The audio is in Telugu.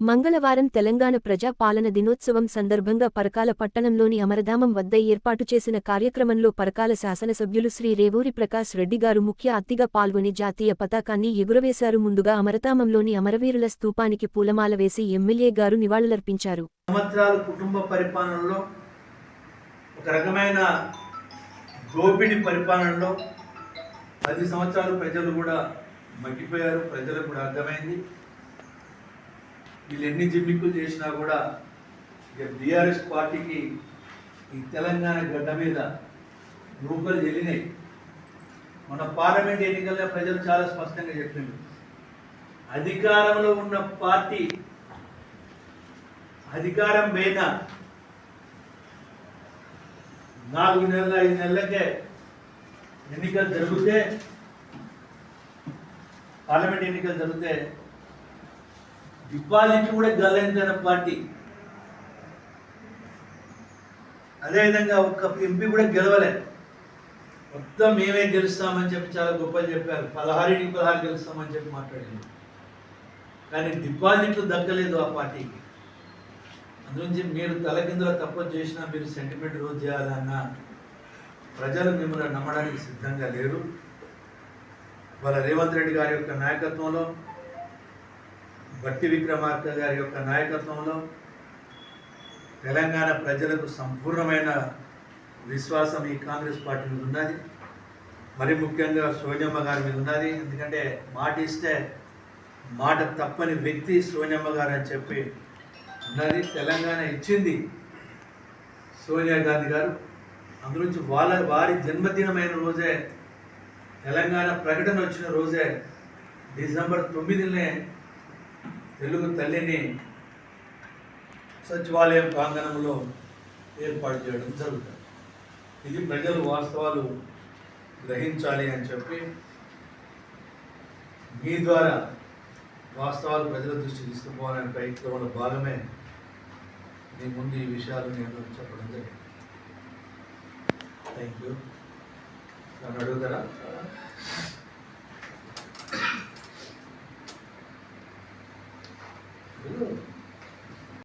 మంగళవారం తెలంగాణ ప్రజా పాలన దినోత్సవం సందర్భంగా పరకాల పట్టణంలోని అమరధామం వద్ద ఏర్పాటు చేసిన కార్యక్రమంలో పరకాల శాసనసభ్యులు శ్రీ రేవూరి ప్రకాష్ రెడ్డి గారు ముఖ్య అతిథిగా పాల్గొని జాతీయ పతాకాన్ని ఎగురవేశారు. ముందుగా అమరధామంలోని అమరవీరుల స్తూపానికి పూలమాల వేసి ఎమ్మెల్యే గారు నివాళులర్పించారు. కుటుంబ పరిపాలనలో ఒక రకమైన దోపిడి పరిపాలనలో పది సంవత్సరాలు ప్రజలు కూడా మగ్గిపోయారు. ప్రజలకు కూడా అర్థమైంది. వీళ్ళు ఎన్ని జిమ్మిక్కులు చేసినా కూడా ఇక బీఆర్ఎస్ పార్టీకి ఈ తెలంగాణ గడ్డ మీద రూపలు చెల్లినాయి మన పార్లమెంట్ ఎన్నికల్లో ప్రజలు చాలా స్పష్టంగా చెప్పింది అధికారంలో ఉన్న పార్టీ అధికారం పైన నాలుగు నెలల ఐదు నెలలకే ఎన్నికలు జరిగితే పార్లమెంట్ ఎన్నికలు జరిగితే డిపాజిట్ కూడా గల్లంతైన పార్టీ. అదేవిధంగా ఒక్క ఎంపీ కూడా గెలవలే. మొత్తం మేమే గెలుస్తామని చెప్పి చాలా గొప్పలు చెప్పారు. పదహారుకి పదహారు గెలుస్తామని చెప్పి మాట్లాడారు. కానీ డిపాజిట్లు దక్కలేదు ఆ పార్టీకి. అందుగురించి మీరు తలకిందులో తప్పు చేసినా మీరు సెంటిమెంట్ రోజు చేయాలన్నా ప్రజలు మిమ్మల్ని నమ్మడానికి సిద్ధంగా లేరు. వాళ్ళ రేవంత్ రెడ్డి గారి యొక్క నాయకత్వంలో భక్తి విక్రమార్క గారి యొక్క నాయకత్వంలో తెలంగాణ ప్రజలకు సంపూర్ణమైన విశ్వాసం ఈ కాంగ్రెస్ పార్టీ మీద ఉన్నది. మరి ముఖ్యంగా సోనియమ్మ గారి మీద ఉన్నది. ఎందుకంటే మాట ఇస్తే మాట తప్పని వ్యక్తి సోనియమ్మ గారు అని చెప్పి ఉన్నది. తెలంగాణ ఇచ్చింది సోనియా గాంధీ గారు. అందులోంచి వాళ్ళ వారి జన్మదినమైన రోజే తెలంగాణ ప్రకటన వచ్చిన రోజే డిసెంబర్ తొమ్మిదినే తెలుగు తల్లిని సచివాలయం ప్రాంగణంలో ఏర్పాటు చేయడం జరుగుతుంది. ఇది ప్రజలు వాస్తవాలు గ్రహించాలి అని చెప్పి మీ ద్వారా వాస్తవాలు ప్రజల దృష్టి తీసుకుపోవాలనే ప్రయత్నంలో భాగమే మీ ముందు ఈ విషయాలు నేను చెప్పడం జరిగింది. థ్యాంక్ యూ నన్ను అడుగుతారా? Really?